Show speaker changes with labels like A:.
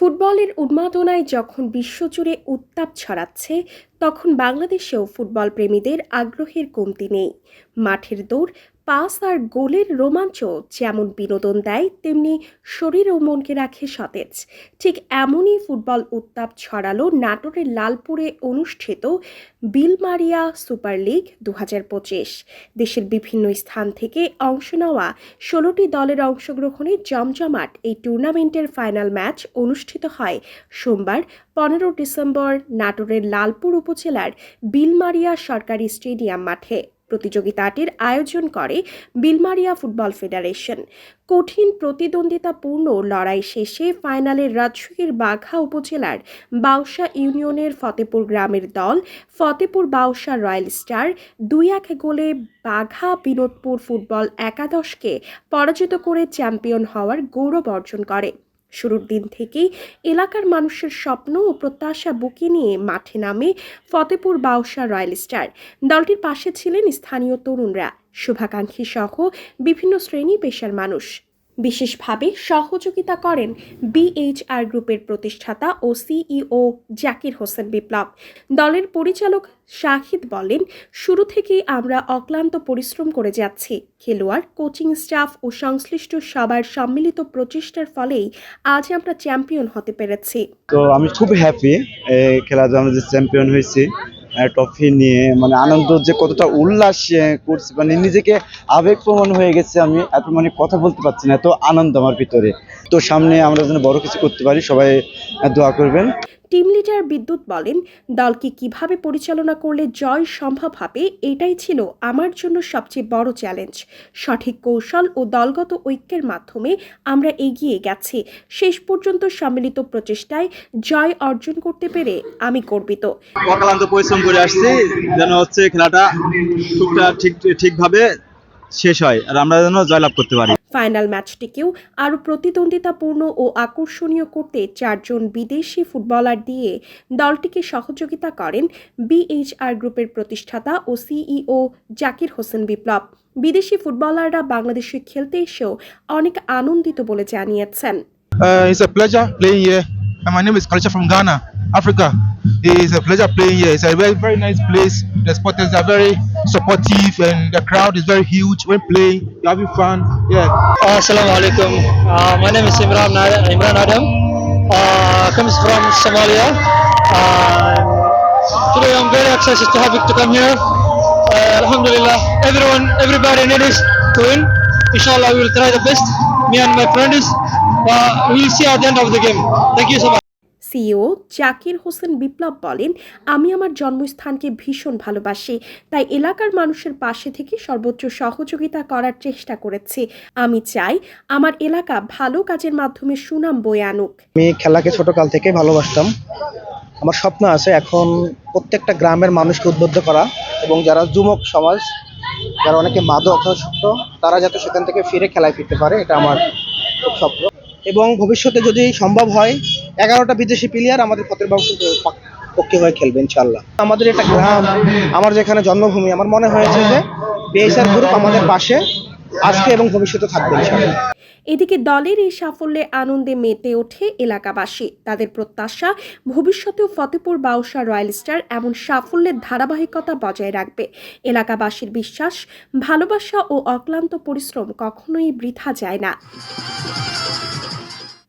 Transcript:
A: ফুটবলের উন্মাদনায় যখন বিশ্বজুড়ে উত্তাপ ছড়াচ্ছে, তখন বাংলাদেশেও ফুটবল প্রেমীদের আগ্রহের কমতি নেই। মাঠের দৌড় পাস আর গোলের রোমাঞ্চ যেমন বিনোদন দেয়, তেমনি শরীর ও মনকে রাখে সতেজ। ঠিক এমনই ফুটবল উত্তাপ ছড়ালো নাটোরের লালপুরে অনুষ্ঠিত বিলমারিয়া সুপার লিগ দু হাজার পঁচিশ। দেশের বিভিন্ন স্থান থেকে অংশ নেওয়া ষোলোটি দলের অংশগ্রহণে জমজমাট এই টুর্নামেন্টের ফাইনাল ম্যাচ অনুষ্ঠিত হয় সোমবার, পনেরো ডিসেম্বর, নাটোরের লালপুর উপজেলার বিলমারিয়া সরকারি স্টেডিয়াম মাঠে। প্রতিযোগিতাটির আয়োজন করে বিলমারিয়া ফুটবল ফেডারেশন। কঠিন প্রতিদ্বন্দ্বিতাপূর্ণ লড়াই শেষে ফাইনালে রাজশাহীর বাঘা উপজেলার বাউসা ইউনিয়নের ফতেপুর গ্রামের দল, ফতেপুর বাউসা রয়্যাল স্টার দুই এক গোলে বাঘা বিনোদপুর ফুটবল একাদশকে পরাজিত করে চ্যাম্পিয়ন হওয়ার গৌরব অর্জন করে। শুরুর দিন থেকেই এলাকার মানুষের স্বপ্ন ও প্রত্যাশা বুকে নিয়ে মাঠে নামে ফতেপুর বাউসা রয়্যাল স্টার। দলটির পাশে ছিলেন স্থানীয় তরুণরা। শুভাকাঙ্ক্ষী সহ বিভিন্ন শ্রেণি পেশার মানুষ। বিশেষভাবে সহযোগিতা করেন বিএইচআর গ্রুপের প্রতিষ্ঠাতা ও সিইও জাকির হোসেন বিপ্লব। দলের পরিচালক শাহিদ বলেন, শুরু থেকেই আমরা অক্লান্ত পরিশ্রম করে যাচ্ছি। খেলোয়াড়, কোচিং স্টাফ ও সংশ্লিষ্ট সবার সম্মিলিত প্রচেষ্টার ফলেই আজ আমরা চ্যাম্পিয়ন হতে পেরেছি।
B: তো আমি খুব হ্যাপি খেলাতে আমরা যে চ্যাম্পিয়ন হয়েছি। ট্রফি নিয়ে মানে আনন্দ যে কতটা উল্লাস করছি মানে নিজেকে আবেগ প্রমাণ হয়ে গেছে, আমি এত মানে কথা বলতে পারছি না, এত আনন্দ আমার ভিতরে। তো সামনে আমরা যেন বড় কিছু করতে পারি, সবাই দোয়া করবেন।
A: টিম লিডার বিদ্যুৎ বলেন, দলকে কীভাবে পরিচালনা করলে জয় সম্ভব হবে, এটাই ছিল আমার জন্য সবচেয়ে বড় চ্যালেঞ্জ। সঠিক কৌশল ও দলগত ঐক্যের মাধ্যমে আমরা এগিয়ে গেছি। শেষ পর্যন্ত সম্মিলিত প্রচেষ্টায় জয় অর্জন করতে পেরে আমি গর্বিত।
C: অক্লান্ত পরিশ্রম করে আসছি, যেন হচ্ছে খেলাটা ঠিক, ঠিকভাবে শেষ হয়, আর আমরা যেন জয়লাভ করতে পারি।
A: ফাইনাল ম্যাচটিকেও আরও প্রতিদ্বন্দ্বিতাপূর্ণ ও আকর্ষণীয় করতে চারজন বিদেশি ফুটবলার দিয়ে দলটিকে সহযোগিতা করেন বিএইচআর গ্রুপের প্রতিষ্ঠাতা ও সিইও জাকির হোসেন বিপ্লব বিদেশি ফুটবলাররা বাংলাদেশে খেলতে এসেও অনেক আনন্দিত বলে জানিয়েছেন
D: Uh, it's a pleasure playing here. And my name is from Ghana, Africa. It's a pleasure playing here. It's a very, very nice place. The supporters are very supportive and the crowd is very huge when playing. You're having fun. Yeah.
E: Assalamu alaikum. Uh, my name is Imran, Imran Adam. Uh, comes from Somalia. Uh, today I'm very excited to have it to come here. Uh, Alhamdulillah, everyone, everybody needs to win. Inshallah, we will try the best. Me and my friends. Uh, we will see at the end of the game. Thank you so much.
A: CEO Zakir Hossain Biplob বলেন, আমি আমার জন্মস্থানকে ভীষণ ভালোবাসি, তাই এলাকার মানুষের পাশে থেকে সর্বোচ্চ সহযোগিতা করার চেষ্টা করেছি। আমি চাই আমার এলাকা ভালো কাজের মাধ্যমে সুনাম বয়ে আনুক।
F: আমি খেলাকে ছোটকাল থেকে ভালোবাসতাম। আমার স্বপ্ন আছে এখন প্রত্যেকটা গ্রামের মানুষকে উদ্বুদ্ধ করা এবং যারা যুবক সমাজ, যারা অনেকে মাদকাসক্ত তারা যাতে সেখান থেকে ফিরে খেলায় ফিরতে পারে, এটা আমার খুব স্বপ্ন। এবং ভবিষ্যতে যদি সম্ভব হয় এগারোটা বিদেশি প্লেয়ার আমাদের ফতের বাবু পক্ষে হয়ে খেলবে ইনশাল্লাহ আমাদের এটা গ্রাম, আমার যেখানে জন্মভূমি, আমার মনে হয়েছে যে বিএসআর গ্রুপ আমাদের পাশে আজকে এবং ভবিষ্যতে থাকবে ইনশাল্লাহ
A: এদিকে দলের এই সাফল্যে আনন্দে মেতে ওঠে এলাকাবাসী। তাদের প্রত্যাশা, ভবিষ্যতেও ফতেপুর বাউসা রয়্যাল স্টার এমন সাফল্যের ধারাবাহিকতা বজায় রাখবে। এলাকাবাসীর বিশ্বাস, ভালোবাসা ও অক্লান্ত পরিশ্রম কখনোই বৃথা যায় না।